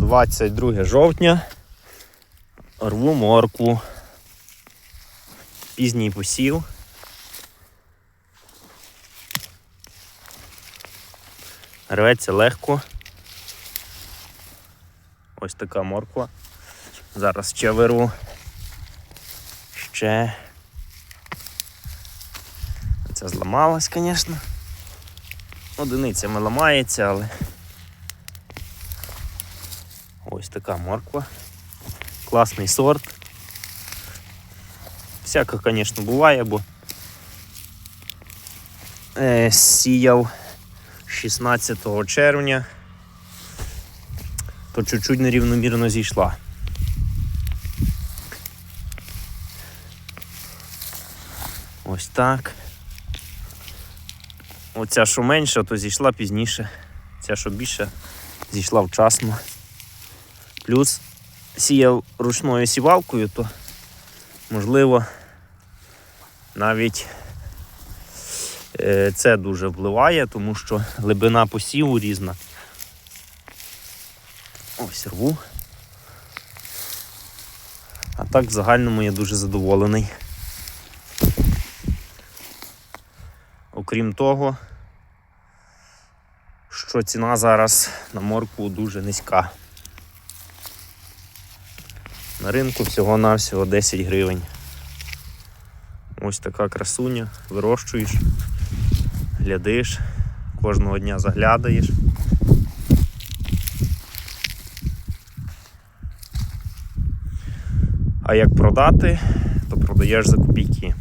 22 жовтня. Рву моркву. Пізній посів. Рветься легко. Ось така морква. Зараз ще вирву. Ще. Ця зламалась, звісно. Одиницями ламається, але. Ось така морква. Класний сорт. Всяке, звісно, буває, бо е, сіяв 16 червня, то чуть-чуть нерівномірно зійшла. Ось так. Оця, що менша, то зійшла пізніше. Ця, що більше, зійшла вчасно. Плюс сіяв ручною сівалкою, то можливо навіть е, це дуже впливає, тому що глибина посіву різна. Ось рву. А так в загальному я дуже задоволений. Окрім того, що ціна зараз на моркву дуже низька. На ринку всього-навсього 10 гривень. Ось така красуня, вирощуєш, глядиш, кожного дня заглядаєш. А як продати, то продаєш за копійки.